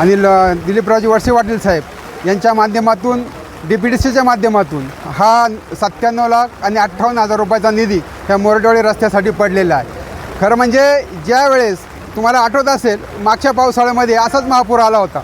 आणि ल दिलीपरावजी वळसे पाटील साहेब यांच्या माध्यमातून डी पी डी सीच्या माध्यमातून हा सत्त्याण्णव लाख आणि अठ्ठावन्न हजार रुपयाचा निधी ह्या मोरडवाडी रस्त्यासाठी पडलेला आहे. खरं म्हणजे ज्या वेळेस तुम्हाला आठवत असेल मागच्या पावसाळ्यामध्ये असाच महापूर आला होता.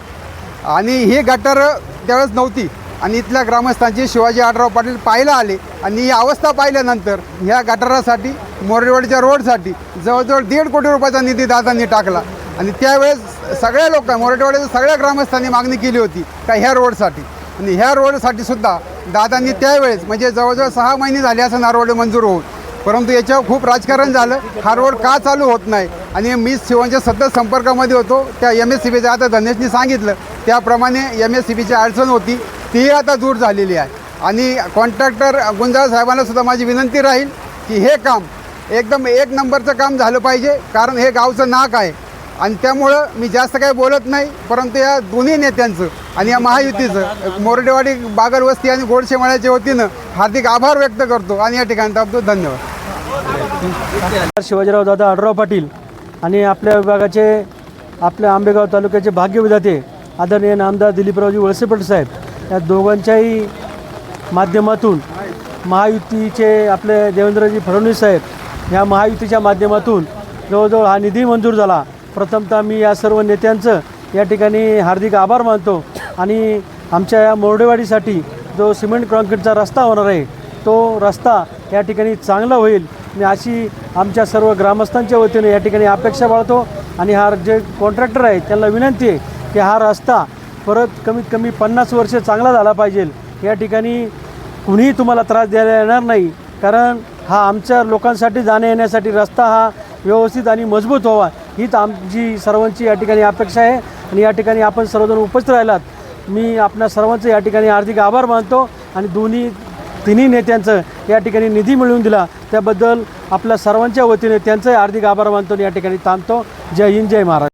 आणि ही गटर त्यावेळेस नव्हती. आणि इथल्या ग्रामस्थांची शिवाजी आडराव पाटील पाहायला आले आणि ही अवस्था पाहिल्यानंतर ह्या गटारासाठी मोरडवाडीच्या रोडसाठी जवळजवळ दीड कोटी रुपयाचा निधी दादांनी टाकला. आणि त्यावेळेस सगळ्या लोक मराठवाड्याच्या सगळ्या ग्रामस्थांनी मागणी केली होती का ह्या रोडसाठी. आणि ह्या रोडसाठी सुद्धा दादांनी त्यावेळेस म्हणजे जवळजवळ सहा महिने झाले असं हा रोड मंजूर होऊन. परंतु याच्यावर खूप राजकारण झालं. हा रोड का चालू होत नाही? आणि मी शिवांच्या सतत संपर्कामध्ये होतो. त्या एम एस सी बीच्या आता धनेशनी सांगितलं. त्याप्रमाणे एम एस सी बीची अडचण होती. तीही आता दूर झालेली आहे. आणि कॉन्ट्रॅक्टर गुंजाळ साहेबांना सुद्धा माझी विनंती राहील की हे काम एकदम एक नंबरचं काम झालं पाहिजे. कारण हे गावचं नाक आहे. आणि त्यामुळं मी जास्त काही बोलत नाही परंतु या दोन्ही नेत्यांचं आणि या महायुतीचं मोरडेवाडी बागलवस्ती आणि गोडशे मळ्याच्या वतीनं हार्दिक आभार व्यक्त करतो आणि या ठिकाणी थांबतो. धन्यवाद. शिवाजीराव दादा आडराव पाटील आणि आपल्या विभागाचे आपल्या आंबेगाव तालुक्याचे भाग्यविधाते आदरणीय नामदार दिलीपरावजी वळसेपट साहेब या दोघांच्याही माध्यमातून महायुतीचे आपले देवेंद्रजी फडणवीस साहेब या महायुतीच्या माध्यमातून जवळजवळ हा निधी मंजूर झाला. प्रथमतः मी या सर्व नेत्यांचं या ठिकाणी हार्दिक आभार मानतो. आणि आमच्या या मोरडेवाडीसाठी जो सिमेंट कॉन्क्रीटचा रस्ता होणार आहे तो रस्ता या ठिकाणी चांगला होईल. मी अशी आमच्या सर्व ग्रामस्थांच्या वतीने या ठिकाणी अपेक्षा बाळतो आणि हा जे कॉन्ट्रॅक्टर आहे त्यांना विनंती आहे की हा रस्ता परत कमीत कमी पन्नास वर्ष चांगला झाला पाहिजे. या ठिकाणी कुणीही तुम्हाला त्रास द्यायला येणार नाही. कारण हा आमच्या लोकांसाठी जाण्या येण्यासाठी रस्ता हा व्यवस्थित आणि मजबूत व्हावा. हीच आमची सर्वांची या ठिकाणी अपेक्षा आहे आणि या ठिकाणी आपण सर्वजण उपस्थित राहिलात. मी आपल्या सर्वांचं या ठिकाणी हार्दिक आभार मानतो आणि दोन्ही तिन्ही नेत्यांचं या ठिकाणी निधी मिळवून दिला. त्याबद्दल आपल्या सर्वांच्या वतीने त्यांचं हार्दिक आभार मानतो आणि या ठिकाणी थांबतो. जय हिंद जय महाराज